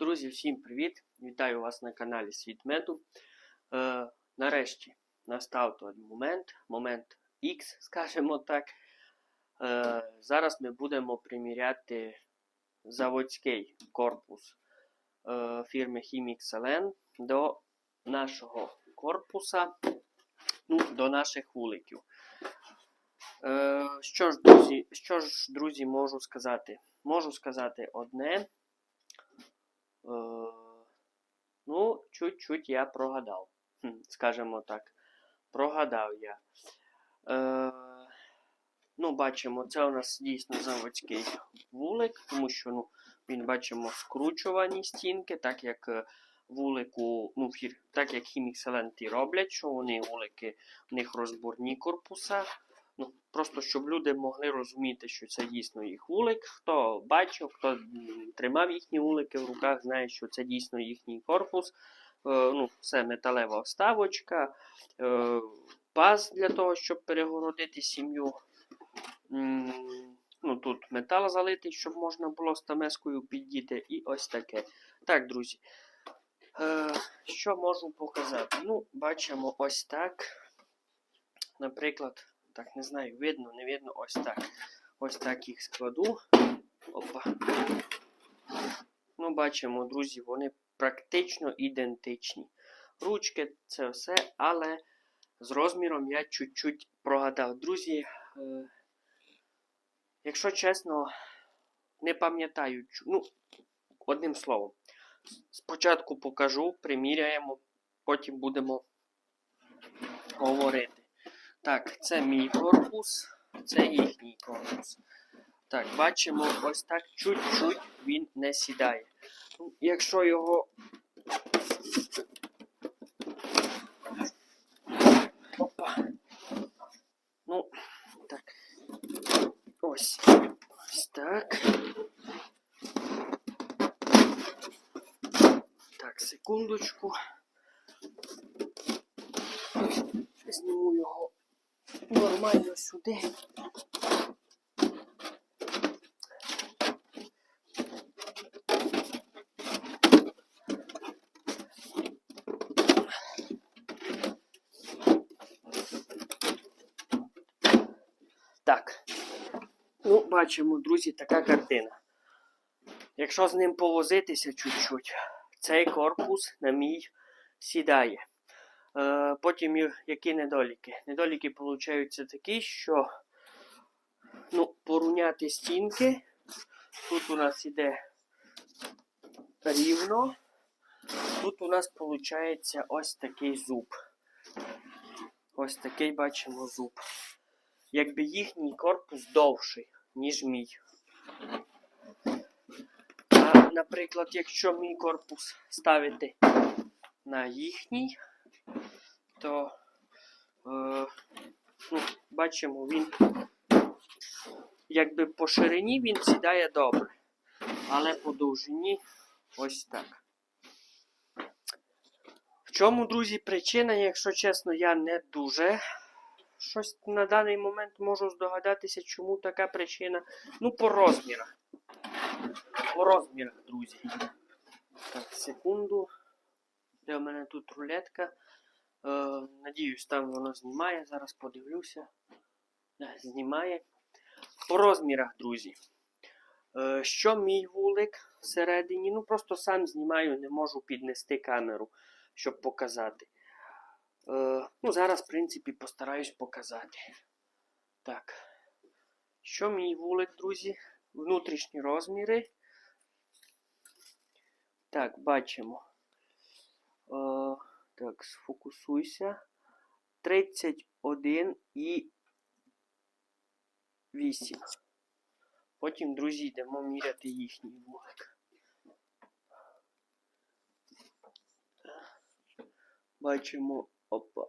Друзі, всім привіт! Вітаю вас на каналі Світ Меду. Е, нарешті настав той момент, момент X, скажімо так. Е, зараз ми будемо приміряти заводський корпус е, фірми Chimix Selen до нашого корпуса, ну, до наших вуликів. Е, що ж, друзі, що ж, друзі, можу сказати? Можу сказати одне. Е, ну, чуть-чуть я прогадав. Скажімо так. Прогадав я. Е, ну, бачимо, це у нас дійсно заводський вулик, тому що ну, він бачимо скручувані стінки, так як е, вулику, ну, так як хімікселенти роблять, що вони вулики, в них розборні корпуса. Ну, просто щоб люди могли розуміти, що це дійсно їх вулик. Хто бачив, хто тримав їхні вулики в руках, знає, що це дійсно їхній корпус. Е, ну, Це металева вставочка, е, паз для того, щоб перегородити сім'ю. Ну, тут метал залитий, щоб можна було стамескою піддіти. І ось таке. Так, друзі. Е, що можу показати? Ну, бачимо ось так. Наприклад, так, не знаю, видно, не видно, ось так. Ось так їх складу. Опа. Ну, бачимо, друзі, вони практично ідентичні. Ручки це все, але з розміром я чуть-чуть прогадав. Друзі, е, якщо чесно, не пам'ятаю, ну, одним словом, спочатку покажу, приміряємо, потім будемо говорити. Так, це мій корпус, це їхній корпус. Так, бачимо, ось так чуть-чуть він не сідає. Ну, Якщо його. Опа. Ну, так. Ось. Ось так. Так, секундочку. Зніму його нормально сюди. Так. Ну, бачимо, друзі, така картина. Якщо з ним повозитися чуть-чуть, цей корпус на мій сідає. Е, потім які недоліки? Недоліки получаються такі, що ну, порівняти стінки. Тут у нас іде рівно. Тут у нас виходить ось такий зуб. Ось такий бачимо зуб. Якби їхній корпус довший, ніж мій. А, наприклад, якщо мій корпус ставити на їхній, то е, ну, бачимо, він якби по ширині він сідає добре, але по довжині ось так. В чому, друзі, причина, якщо чесно, я не дуже щось на даний момент можу здогадатися, чому така причина. Ну, по розмірах. По розмірах, друзі. Так, секунду. Де в мене тут рулетка? Е, надіюсь, там воно знімає. Зараз подивлюся. Знімає. По розмірах, друзі. Е, що мій вулик всередині? Ну, просто сам знімаю, не можу піднести камеру, щоб показати. Е, ну, зараз, в принципі, постараюсь показати. Так. Що мій вулик, друзі? Внутрішні розміри. Так, бачимо. Е, так, сфокусуйся. 31 і 8. Потім, друзі, йдемо міряти їхній вулик. Бачимо. Опа.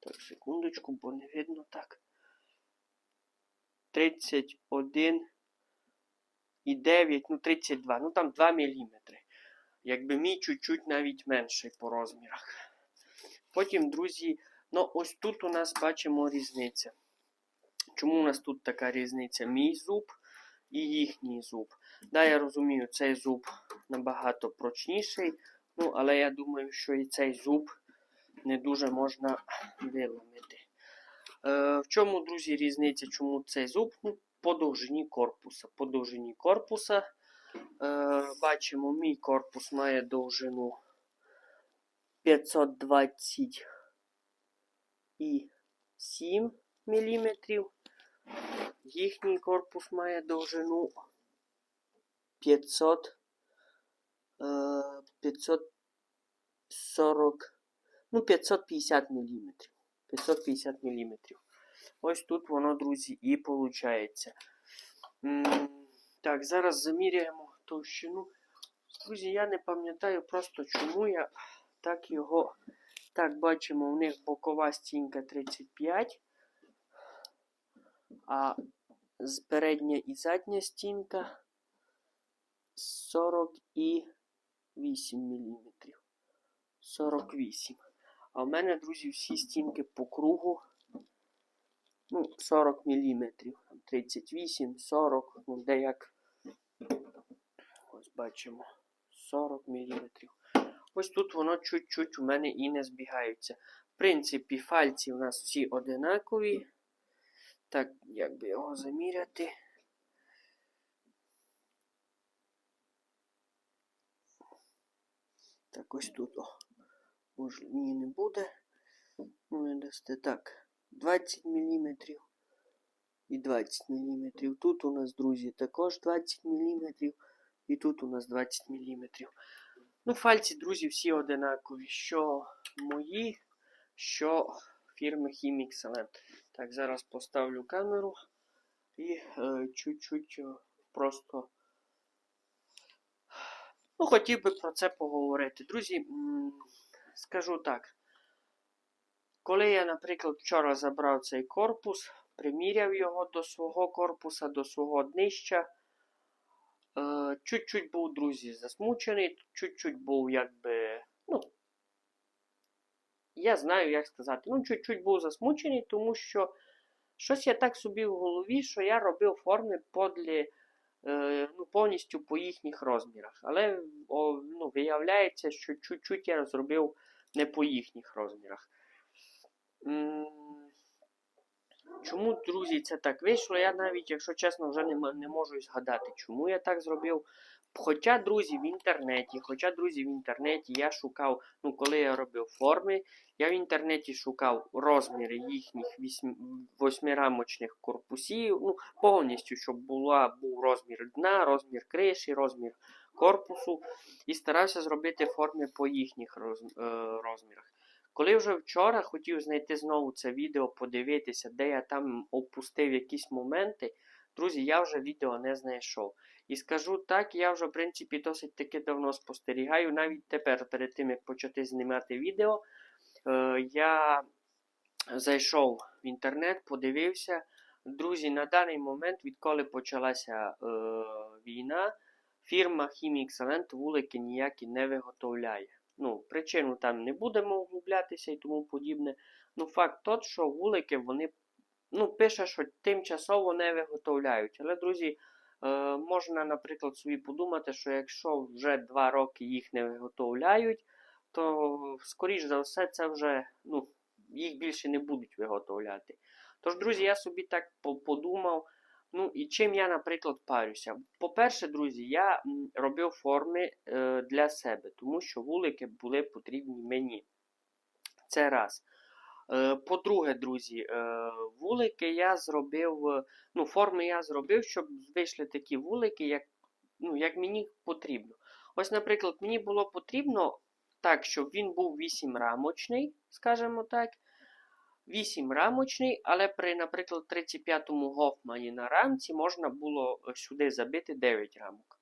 Так, секундочку, бо не видно так. 31 і 9, ну 32, ну там 2 мм. Якби мій чуть-чуть навіть менший по розмірах. Потім, друзі, ну ось тут у нас бачимо різниця. Чому у нас тут така різниця? Мій зуб і їхній зуб. Да, я розумію, цей зуб набагато прочніший, ну, але я думаю, що і цей зуб не дуже можна виламити. Е, в чому, друзі, різниця? Чому цей зуб? Ну, по довжині корпуса. По довжині корпуса. Е, бачимо, мій корпус має довжину 527 мм. Їхній корпус має довжину 500, е, 540, ну 550 мм. 550 мм. Ось тут воно, друзі, і виходить. Так, зараз заміряємо товщину. Друзі, я не пам'ятаю просто, чому я так його. Так, бачимо, у них бокова стінка 35, а передня і задня стінка 48 мм. 48. А в мене, друзі, всі стінки по кругу ну, 40 мм. 38, 40, ну, де як. Ось бачимо. 40 мм. Ось тут воно чуть-чуть у мене і не збігаються. В принципі, фальці у нас всі одинакові. Так, як би його заміряти. Так, ось тут. О. Може, ні, не буде. Ну, не дасте так. 20 мм і 20 мм. Тут у нас, друзі, також 20 мм. І тут у нас 20 мм. Ну, фальці, друзі, всі одинакові. Що мої, що фірми Chimix Так, зараз поставлю камеру і е, чуть-чуть е, просто. Ну, хотів би про це поговорити. Друзі, скажу так. Коли я, наприклад, вчора забрав цей корпус, приміряв його до свого корпуса, до свого днища, чуть-чуть був, друзі, засмучений, чуть-чуть був, якби, ну, я знаю, як сказати, ну, чуть-чуть був засмучений, тому що щось я так собі в голові, що я робив форми подлі, е, ну, повністю по їхніх розмірах. Але ну, виявляється, що чуть-чуть я зробив не по їхніх розмірах. Чому, друзі, це так вийшло? Я навіть, якщо чесно, вже не, не можу згадати, чому я так зробив. Хоча, друзі, в інтернеті, хоча, друзі, в інтернеті я шукав, ну, коли я робив форми, я в інтернеті шукав розміри їхніх восьмирамочних корпусів, ну, повністю, щоб була, був розмір дна, розмір криші, розмір корпусу. І старався зробити форми по їхніх роз, е, розмірах. Коли вже вчора хотів знайти знову це відео, подивитися, де я там опустив якісь моменти, друзі, я вже відео не знайшов. І скажу так, я вже, в принципі, досить таки давно спостерігаю. Навіть тепер, перед тим, як почати знімати відео, е, я зайшов в інтернет, подивився. Друзі, на даний момент, відколи почалася е, війна, фірма Excellent вулики ніякі не виготовляє. Ну, Причину там не будемо углублятися і тому подібне. Ну, факт тот, що вулики вони ну, пише, що тимчасово не виготовляють. Але, друзі, е, можна, наприклад, собі подумати, що якщо вже 2 роки їх не виготовляють, то, скоріш за все, це вже ну, їх більше не будуть виготовляти. Тож, друзі, я собі так подумав. Ну, і чим я, наприклад, парюся? По-перше, друзі, я робив форми е, для себе, тому що вулики були потрібні мені. Це раз. Е, По-друге, друзі, е, вулики я зробив, ну, форми я зробив, щоб вийшли такі вулики, як ну, як мені потрібно. Ось, наприклад, мені було потрібно так, щоб він був 8 рамочний, скажімо так. 8 рамочний, але при, наприклад, 35-му гофмані на рамці можна було е, сюди забити 9 рамок.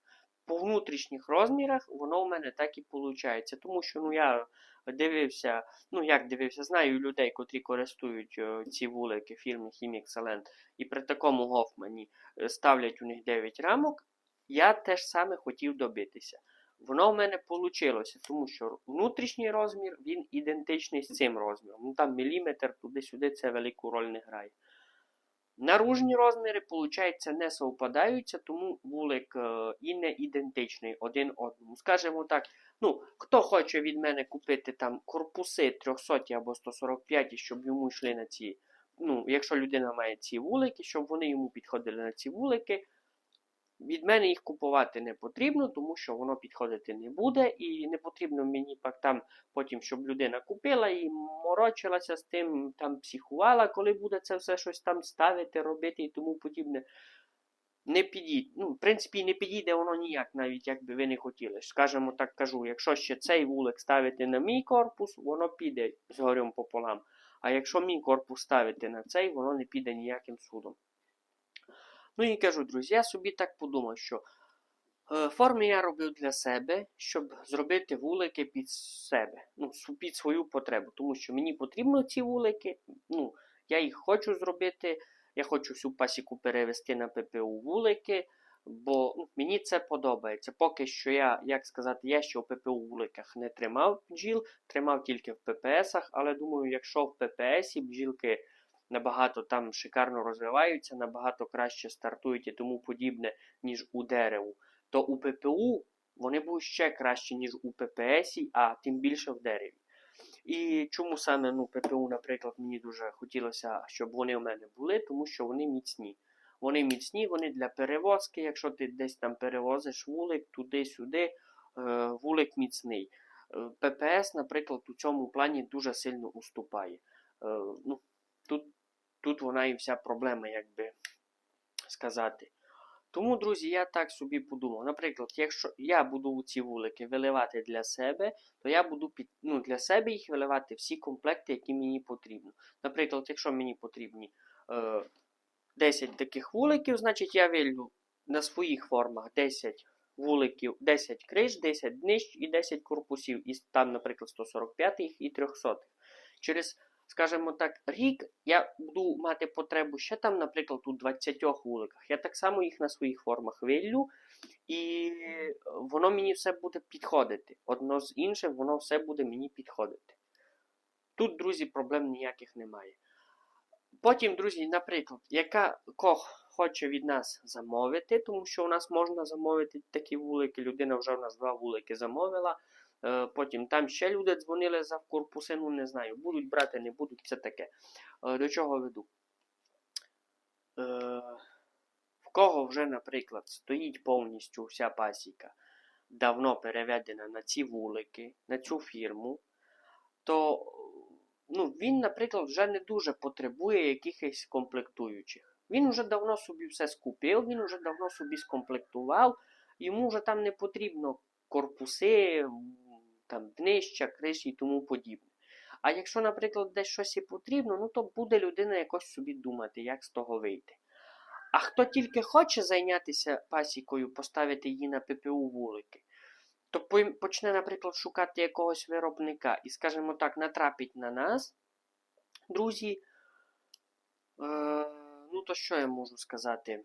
По внутрішніх розмірах воно у мене так і виходить. Тому що ну, я дивився, ну як дивився, знаю людей, котрі користують е, ці вулики фірми Excellent, і при такому гофмані е, ставлять у них 9 рамок. Я теж саме хотів добитися. Воно в мене вийшло, тому що внутрішній розмір він ідентичний з цим розміром. Ну там міліметр туди-сюди це велику роль не грає. Наружні розміри, виходить, не совпадаються, тому вулик е, і не ідентичний один одному. Скажімо так, ну, хто хоче від мене купити там корпуси 300 або 145, щоб йому йшли на ці. Ну, якщо людина має ці вулики, щоб вони йому підходили на ці вулики, від мене їх купувати не потрібно, тому що воно підходити не буде. І не потрібно мені пак там потім, щоб людина купила і морочилася з тим, там психувала, коли буде це все щось там ставити, робити і тому подібне. Не підійде. Ну, в принципі, не підійде воно ніяк, навіть як би ви не хотіли. Скажемо так кажу, якщо ще цей вулик ставити на мій корпус, воно піде з горем пополам. А якщо мій корпус ставити на цей, воно не піде ніяким судом. Ну і кажу, друзі, я собі так подумав, що е, форми я робив для себе, щоб зробити вулики під себе, ну, під свою потребу. Тому що мені потрібно ці вулики, ну, я їх хочу зробити. Я хочу всю пасіку перевести на ППУ вулики, бо ну, мені це подобається. Поки що я, як сказати, я ще в ППУ вуликах не тримав бджіл, тримав тільки в ППСах, але думаю, якщо в ППСі бджілки набагато там шикарно розвиваються, набагато краще стартують і тому подібне, ніж у дереву, то у ППУ вони будуть ще краще, ніж у ППС, а тим більше в дереві. І чому саме ну, ППУ, наприклад, мені дуже хотілося, щоб вони у мене були, тому що вони міцні. Вони міцні, вони для перевозки. Якщо ти десь там перевозиш вулик туди-сюди, е, вулик міцний. Е, ППС, наприклад, у цьому плані дуже сильно уступає. Е, ну, Тут тут вона і вся проблема, як би сказати. Тому, друзі, я так собі подумав. Наприклад, якщо я буду ці вулики виливати для себе, то я буду під, ну, для себе їх виливати всі комплекти, які мені потрібно. Наприклад, якщо мені потрібні е, 10 таких вуликів, значить я вилью на своїх формах 10 вуликів, 10 криш, 10 днищ і 10 корпусів. І там, наприклад, 145 і 300. Через скажімо так, рік я буду мати потребу ще там, наприклад, у 20 вуликах. Я так само їх на своїх формах виллю, і воно мені все буде підходити. Одно з іншим, воно все буде мені підходити. Тут, друзі, проблем ніяких немає. Потім, друзі, наприклад, яка кох хоче від нас замовити, тому що у нас можна замовити такі вулики. Людина вже у нас два вулики замовила. Е, потім там ще люди дзвонили за корпуси, ну не знаю, будуть брати, не будуть, це таке. Е, до чого веду? Е, в кого вже, наприклад, стоїть повністю вся пасіка, давно переведена на ці вулики, на цю фірму, то ну, він, наприклад, вже не дуже потребує якихось комплектуючих. Він вже давно собі все скупив, він вже давно собі скомплектував, йому вже там не потрібно корпуси там днища, криші і тому подібне. А якщо, наприклад, десь щось і потрібно, ну то буде людина якось собі думати, як з того вийти. А хто тільки хоче зайнятися пасікою, поставити її на ППУ вулики, то почне, наприклад, шукати якогось виробника і, скажімо так, натрапить на нас, друзі. Е, Ну, то що я можу сказати?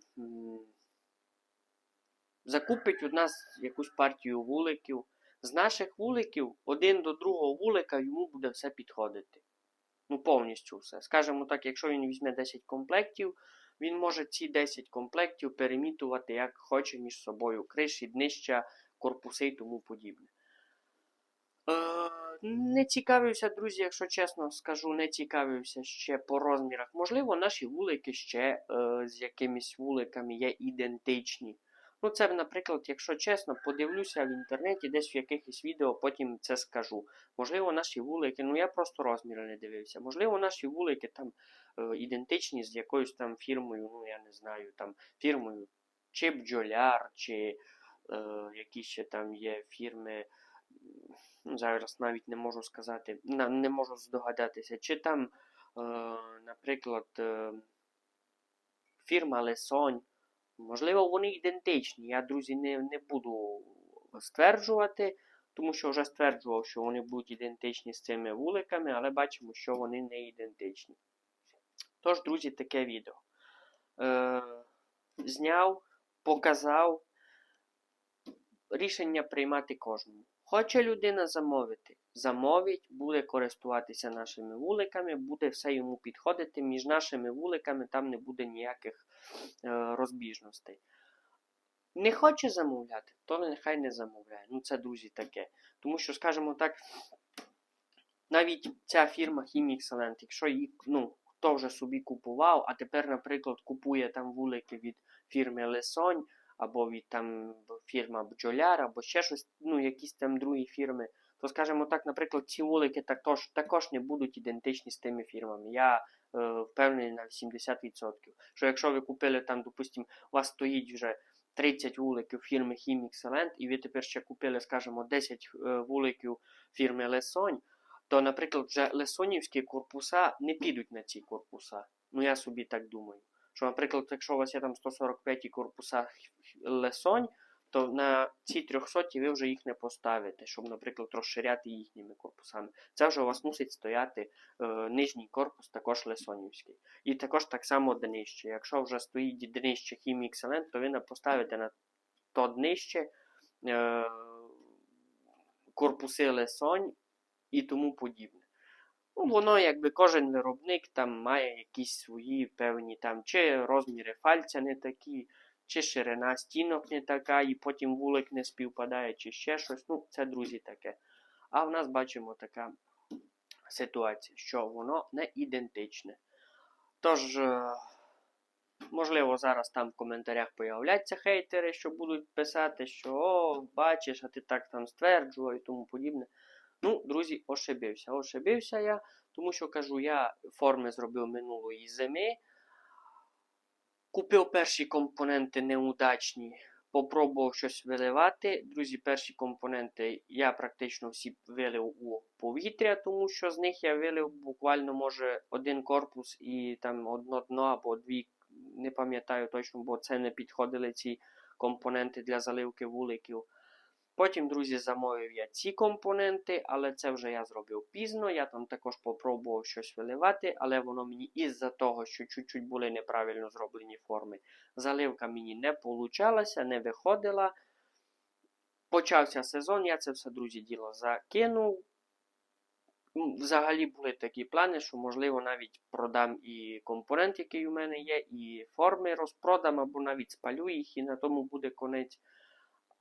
Закупить у нас якусь партію вуликів. З наших вуликів один до другого вулика йому буде все підходити. Ну, повністю все. Скажімо так, якщо він візьме 10 комплектів, він може ці 10 комплектів перемітувати, як хоче між собою. Криші, днища, корпуси і тому подібне. Е, не цікавився, друзі, якщо чесно скажу, не цікавився ще по розмірах. Можливо, наші вулики ще е, з якимись вуликами є ідентичні. Ну, це, наприклад, якщо чесно, подивлюся в інтернеті, десь в якихось відео, потім це скажу. Можливо, наші вулики, ну я просто розміри не дивився. Можливо, наші вулики там е, ідентичні з якоюсь там фірмою, ну я не знаю, там фірмою чи бджоляр, чи е, які ще там є фірми. Ну, Зараз навіть не можу сказати, не можу здогадатися, чи там, е, наприклад, е, фірма Лесонь. Можливо, вони ідентичні. Я, друзі, не не буду стверджувати, тому що вже стверджував, що вони будуть ідентичні з цими вуликами, але бачимо, що вони не ідентичні. Тож, друзі, таке відео. Е, Зняв, показав. рішення приймати кожному. Хоче людина замовити, замовить, буде користуватися нашими вуликами, буде все йому підходити. Між нашими вуликами там не буде ніяких е, розбіжностей. Не хоче замовляти, то нехай не замовляє. Ну це друзі таке. Тому що, скажімо так, навіть ця фірма Excellent, якщо її, ну, хто вже собі купував, а тепер, наприклад, купує там вулики від фірми Лесонь, або від там фірма Бджоляр, або ще щось, ну, якісь там другі фірми, то, скажімо так, наприклад, ці вулики також, також не будуть ідентичні з тими фірмами. Я е, впевнений на 70%. Що якщо ви купили там, допустимо, у вас стоїть вже 30 вуликів фірми Chimie Excellent, і ви тепер ще купили, скажімо, 10 е, вуликів фірми Лесонь, то, наприклад, вже лесонівські корпуса не підуть на ці корпуса. Ну, я собі так думаю. Що, наприклад, якщо у вас є там 145 корпуса лесонь, то на ці 300 ви вже їх не поставите, щоб, наприклад, розширяти їхніми корпусами. Це вже у вас мусить стояти е, нижній корпус, також лесонівський. І також так само днище. Якщо вже стоїть днище Chimie Excellent, то ви не поставите на то днище е, корпуси лесонь і тому подібне. Ну, воно, якби кожен виробник там має якісь свої певні там, чи розміри фальця не такі, чи ширина стінок не така, і потім вулик не співпадає, чи ще щось. Ну, це, друзі, таке. А в нас бачимо така ситуація, що воно не ідентичне. Тож, е, можливо, зараз там в коментарях появляться хейтери, що будуть писати, що о, бачиш, а ти так там стверджував і тому подібне. Ну, друзі, ошибився. Ошибився я, тому що кажу, я форми зробив минулої зими. Купив перші компоненти неудачні, попробував щось виливати. Друзі, перші компоненти я практично всі вилив у повітря, тому що з них я вилив буквально, може, один корпус і там одно дно або дві, не пам'ятаю точно, бо це не підходили ці компоненти для заливки вуликів. Потім, друзі, замовив я ці компоненти, але це вже я зробив пізно. Я там також попробував щось виливати, але воно мені із-за того, що чуть-чуть були неправильно зроблені форми. Заливка мені не получалася, не виходила. Почався сезон, я це все, друзі, діло закинув. Взагалі були такі плани, що, можливо, навіть продам і компонент, який у мене є, і форми розпродам, або навіть спалю їх, і на тому буде конець.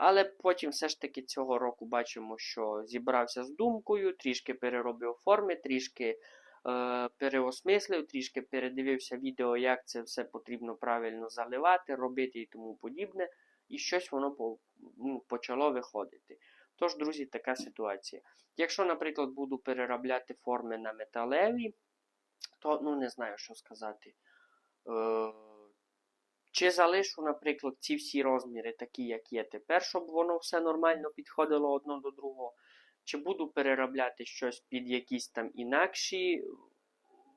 Але потім все ж таки цього року бачимо, що зібрався з думкою, трішки переробив форми, трішки е, переосмислив, трішки передивився відео, як це все потрібно правильно заливати, робити і тому подібне. І щось воно по, ну, почало виходити. Тож, друзі, така ситуація. Якщо, наприклад, буду переробляти форми на металеві, то ну не знаю, що сказати. Е, чи залишу, наприклад, ці всі розміри такі, як є тепер, щоб воно все нормально підходило одно до другого. Чи буду переробляти щось під якісь там інакші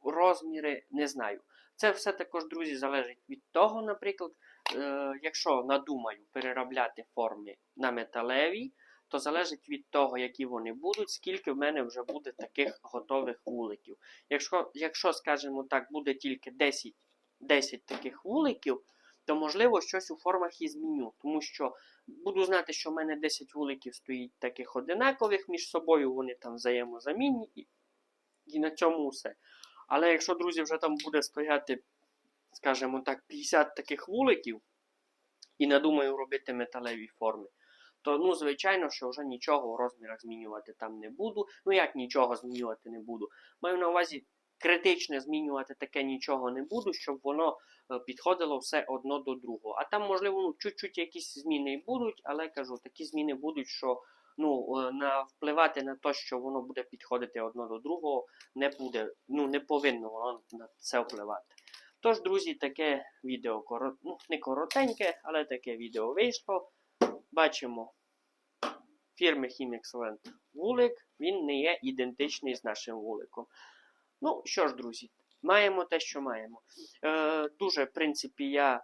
розміри, не знаю. Це все також, друзі, залежить від того, наприклад, е, якщо надумаю переробляти форми на металеві, то залежить від того, які вони будуть, скільки в мене вже буде таких готових вуликів. Якщо, якщо скажімо так, буде тільки 10 10 таких вуликів, то, можливо, щось у формах і зміню. Тому що буду знати, що в мене 10 вуликів стоїть таких одинакових між собою, вони там взаємозамінні, і, і на цьому все. Але якщо, друзі, вже там буде стояти, скажімо так, 50 таких вуликів, і надумаю робити металеві форми, то, ну, звичайно, що вже нічого в розмірах змінювати там не буду. Ну, як нічого змінювати не буду. Маю на увазі критично змінювати таке нічого не буду, щоб воно е, підходило все одно до другого. А там, можливо, ну, чуть-чуть якісь зміни будуть, але кажу, такі зміни будуть, що ну, е, на, впливати на те, що воно буде підходити одно до другого, не буде, ну, не повинно воно на це впливати. Тож, друзі, таке відео ну, не коротеньке, але таке відео вийшло. Бачимо фірми Chimexcellent вулик, він не є ідентичний з нашим вуликом. Ну, що ж, друзі, маємо те, що маємо. Е, Дуже, в принципі, я,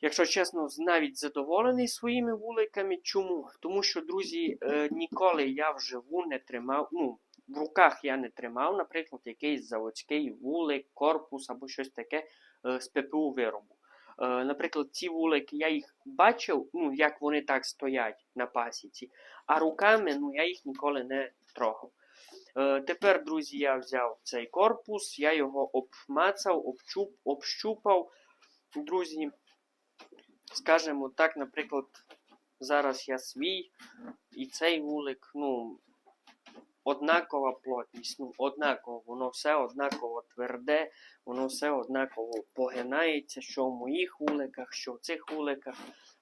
якщо чесно, навіть задоволений своїми вуликами. Чому? Тому що, друзі, е, ніколи я вживу не тримав. ну, В руках я не тримав, наприклад, якийсь заводський вулик, корпус або щось таке е, з ППУ виробу. Е, наприклад, ці вулики, я їх бачив, ну, як вони так стоять на пасіці, а руками ну, я їх ніколи не трогав. Е, тепер, друзі, я взяв цей корпус, я його обмацав, обчуп, общупав. Друзі, скажімо так, наприклад, зараз я свій і цей вулик, ну, однакова плотність, ну, однаково, воно все однаково тверде, воно все однаково погинається, що в моїх вуликах, що в цих вуликах.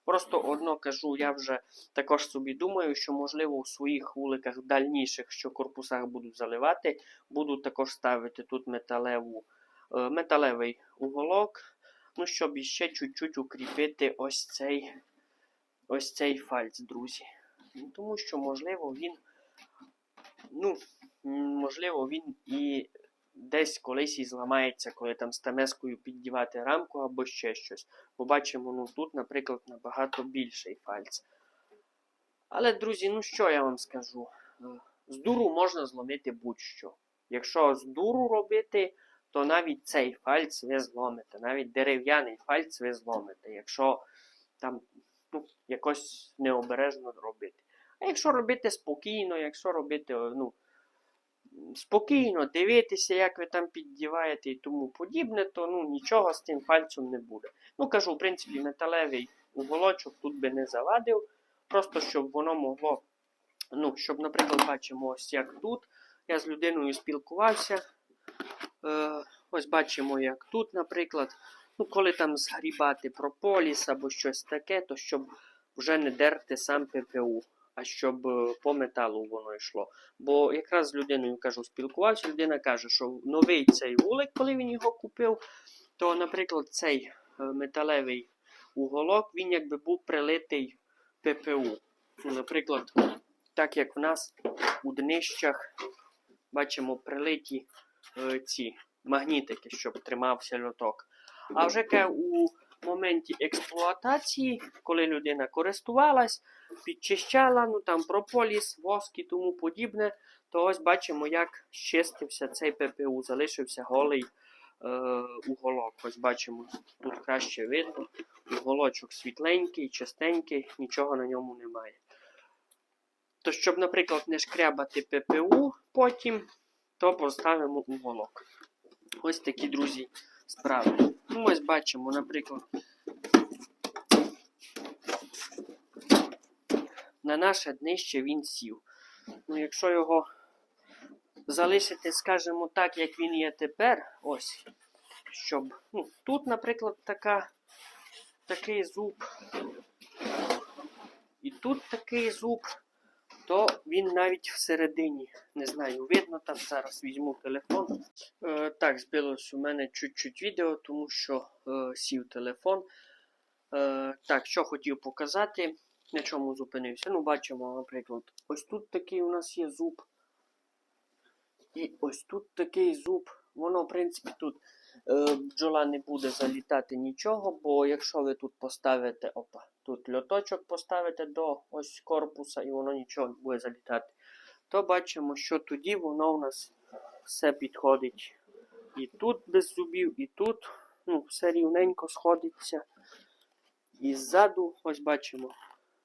Просто одно кажу, я вже також собі думаю, що можливо у своїх вуликах дальніших, що корпусах буду заливати, буду також ставити тут металеву, е, металевий уголок, ну, щоб іще чуть-чуть укріпити ось цей, ось цей фальц, друзі. Ну, Тому що, можливо, він, ну, можливо, він і десь колись і зламається, коли там стамескою піддівати рамку або ще щось. Побачимо, ну тут, наприклад, набагато більший фальц. Але, друзі, ну що я вам скажу? Е, З дуру можна зломити будь-що. Якщо з дуру робити, то навіть цей фальц ви зломите, навіть дерев'яний фальц ви зломите, якщо там ну, якось необережно робити. А якщо робити спокійно, якщо робити, ну, спокійно дивитися, як ви там піддіваєте і тому подібне, то ну, нічого з тим пальцем не буде. Ну, кажу, в принципі, металевий уголочок тут би не завадив, просто щоб воно могло, ну, щоб, наприклад, бачимо, ось як тут. Я з людиною спілкувався. Е, ось бачимо, як тут, наприклад. Ну, коли там згрібати прополіс або щось таке, то щоб вже не дерти сам ППУ, а щоб е, по металу воно йшло. Бо якраз з людиною кажу, спілкувався, людина каже, що новий цей вулик, коли він його купив, то, наприклад, цей е, металевий уголок, він якби був прилитий ППУ. Ну, Наприклад, так як в нас у днищах бачимо прилиті е, ці магнітики, щоб тримався льоток. А вже у моменті експлуатації, коли людина користувалась, підчищала, ну там прополіс, воск і тому подібне, то ось бачимо, як щистився цей ППУ, залишився голий е, уголок. Ось бачимо, тут краще видно. Уголочок світленький, чистенький, нічого на ньому немає. То, щоб, наприклад, не шкрябати ППУ потім, то поставимо уголок. Ось такі, друзі, справи. Ну, ось бачимо, наприклад, на наше днище він сів. Ну, якщо його залишити, скажімо так, як він є тепер, ось, щоб. Ну, тут, наприклад, така, такий зуб. І тут такий зуб, то він навіть всередині. Не знаю, видно там зараз візьму телефон. Е, так, збилось у мене чуть-чуть відео, тому що е, сів телефон. Е, так, що хотів показати, на чому зупинився. Ну, бачимо, наприклад, ось тут такий у нас є зуб. І ось тут такий зуб. Воно, в принципі, тут е, бджола не буде залітати нічого, бо якщо ви тут поставите, опа, тут льоточок поставите до ось корпуса і воно нічого не буде залітати, то бачимо, що тоді воно у нас все підходить. І тут без зубів, і тут ну, все рівненько сходиться. І ззаду, ось бачимо.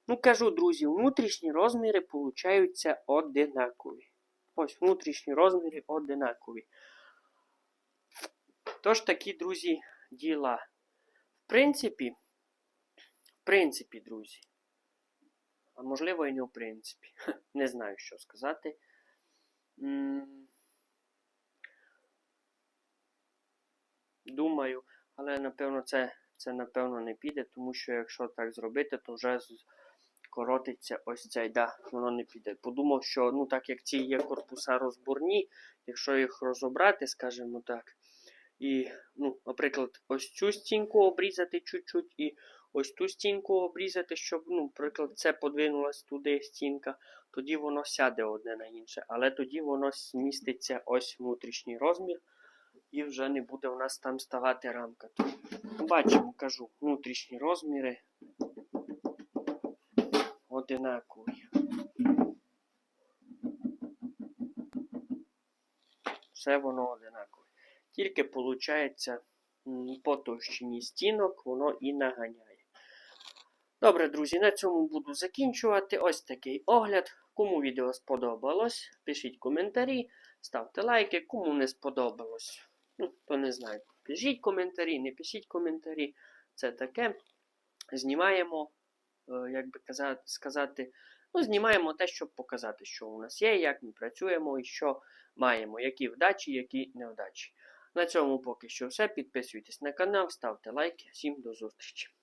Ну, кажу, друзі, внутрішні розміри получаються одинакові. Ось внутрішні розміри одинакові. Тож такі, друзі, діла. В принципі, в принципі, друзі. А можливо і не в принципі. Не знаю, що сказати. Думаю, але напевно це, це напевно не піде, тому що якщо так зробити, то вже з- коротиться ось цей, да, воно не піде. Подумав, що ну так як ці є корпуса розборні, якщо їх розібрати, скажімо так, і, ну, наприклад, ось цю стінку обрізати чуть-чуть, і ось ту стінку обрізати, щоб, ну, наприклад, це подвинулась туди стінка, тоді воно сяде одне на інше, але тоді воно зміститься ось внутрішній розмір, і вже не буде у нас там ставати рамка. Бачимо, кажу, внутрішні розміри одинакові. Все воно одинакове. Тільки виходить по товщині стінок воно і наганяє. Добре, друзі, на цьому буду закінчувати. Ось такий огляд. Кому відео сподобалось, пишіть коментарі, ставте лайки. Кому не сподобалось, ну, то не знаю. Пишіть коментарі, не пишіть коментарі. Це таке. Знімаємо, як би казати, сказати, ну, знімаємо те, щоб показати, що у нас є, як ми працюємо і що маємо, які вдачі, які невдачі. На цьому поки що все. Підписуйтесь на канал, ставте лайки. Всім до зустрічі!